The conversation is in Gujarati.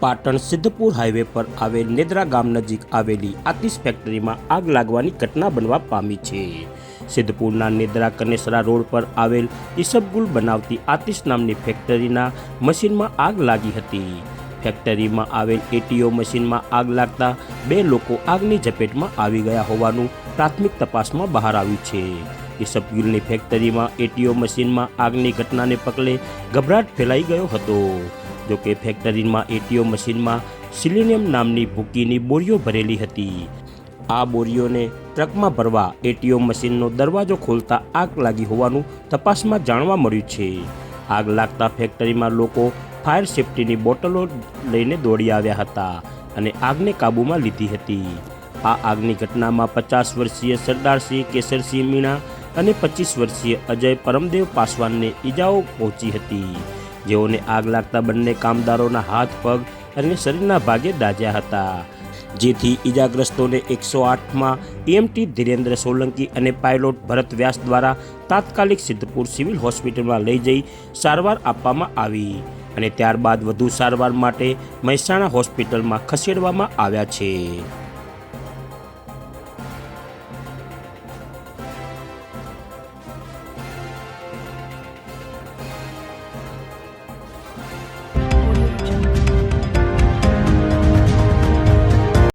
પાટણ સિદ્ધપુર હાઈવે પર આવેલ નેદ્રા ગામ નજીક આવેલી આતિશ ફેક્ટરીમાં આગ લાગવાની ઘટના બનવા પામી છે. સિદ્ધપુરના નેદ્રા કનેસરા રોડ પર આવેલ ઈસબગુલ બનાવતી આતિશ નામની ફેક્ટરીના મશીનમાં આગ લાગી હતી. ફેક્ટરીમાં આવેલ એટીઓ મશીનમાં આગ લાગતા બે લોકો આગની ઝપેટમાં આવી ગયા હોવાનું પ્રાથમિક તપાસમાં બહાર આવ્યું છે. ઈસબગુલની ફેક્ટરીમાં એટીઓ મશીનમાં આગની ઘટનાને પગલે ગભરાટ ફેલાઈ ગયો હતો. જોકે ફેક્ટરીમાં એટીઓ મશીનમાં સિલિનિયમ નામની ભૂકીની બોરીઓ ભરેલી હતી. આ બોરીઓને ટ્રકમાં ભરવા એટીઓ મશીનનો દરવાજો ખોલતા આગ લાગી હોવાનું તપાસમાં જાણવા મળ્યું છે. આગ લાગતા ફેક્ટરીમાં લોકો ફાયર સેફટીની બોટલો લઈને દોડી આવ્યા હતા અને આગને કાબૂમાં લીધી હતી. આ આગની ઘટનામાં પચાસ વર્ષીય સરદારસિંહ કેસરસિંહ મીણા અને પચીસ વર્ષીય અજય પરમદેવ પાસવાનને ઈજાઓ પહોંચી હતી. જેઓને આગ લાગતા બંને કામદારોના હાથ, પગ અને શરીરના ભાગે દાઝ્યા હતા. જેથી ઈજાગ્રસ્તોને એકસો આઠમાં એમટી ધીરેન્દ્ર સોલંકી અને પાયલોટ ભરત વ્યાસ દ્વારા તાત્કાલિક સિદ્ધપુર સિવિલ હોસ્પિટલમાં લઈ જઈ સારવાર આપવામાં આવી અને ત્યારબાદ વધુ સારવાર માટે મહેસાણા હોસ્પિટલમાં ખસેડવામાં આવ્યા છે.